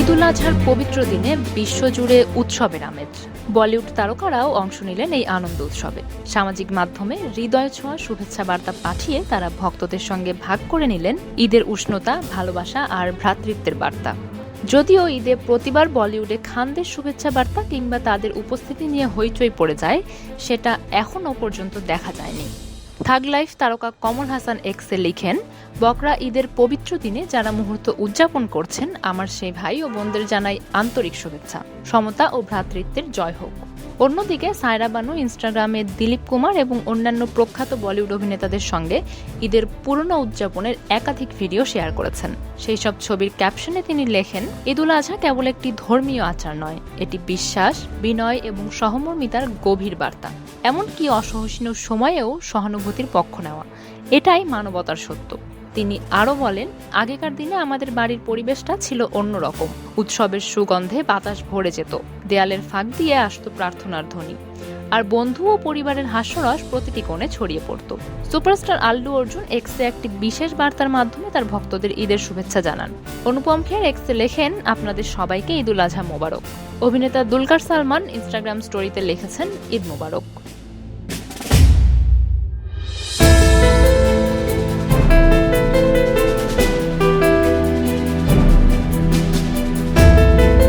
ঈদুল আজহার পবিত্র দিনে বিশ্বজুড়ে উৎসবের আমেজ। বলিউড তারকারাও অংশ নিলেন এই আনন্দ উৎসবে। সামাজিক মাধ্যমে হৃদয় ছোঁয়া শুভেচ্ছা বার্তা পাঠিয়ে তারা ভক্তদের সঙ্গে ভাগ করে নিলেন ঈদের উষ্ণতা, ভালোবাসা আর ভ্রাতৃত্বের বার্তা। যদিও ঈদে প্রতিবার বলিউডে খানদের শুভেচ্ছা বার্তা কিংবা তাদের উপস্থিতি নিয়ে হইচই পড়ে যায়, সেটা এখনও পর্যন্ত দেখা যায়নি। থাগ লাইফ তারকা কমল হাসান এক্সে লিখেন, বকরা ঈদের পবিত্র দিনে যারা মুহূর্ত উদযাপন করছেন, আমার সেই ভাই ও বোনদের জানাই আন্তরিক শুভেচ্ছা। সমতা ও ভ্রাতৃত্বের জয় হোক। অন্যদিকে সায়রা বানু, ইনস্টাগ্রামে দিলীপ কুমার এবং অন্যান্য প্রখ্যাত বলিউড অভিনেতাদের সঙ্গে ঈদের পুরনো উদযাপনের একাধিক ভিডিও শেয়ার করেছেন। সেই সব ছবির ক্যাপশনে তিনি লেখেন, ঈদুল আজহা কেবল একটি ধর্মীয় আচার নয়, এটি বিশ্বাস, বিনয় এবং সহমর্মিতার গভীর বার্তা। এমনকি অসহনীয় সময়েও সহানুভূতির পক্ষ নেওয়া। এটাই মানবতার সত্য। তিনি আরও বলেন, আগেকার দিনে আমাদের বাড়ির পরিবেশটা ছিল অন্যরকম। উৎসবের সুগন্ধে বাতাস ভরে যেত, দেয়ালের ফাঁক দিয়ে আসতো প্রার্থনার ধ্বনি। আর বন্ধু ও পরিবারের হাস্যরস প্রতিটি কোণে ছড়িয়ে পড়তো। সুপারস্টার আল্লু অর্জুন এক্সে একটি বিশেষ বার্তার মাধ্যমে তার ভক্তদের ঈদের শুভেচ্ছা জানান। অনুপম খের এক্সে লেখেন, আপনাদের সবাইকে ঈদুল আজহা মোবারক। অভিনেতা দুলকার সালমান ইনস্টাগ্রাম স্টোরিতে লিখেছেন, ঈদ মোবারক।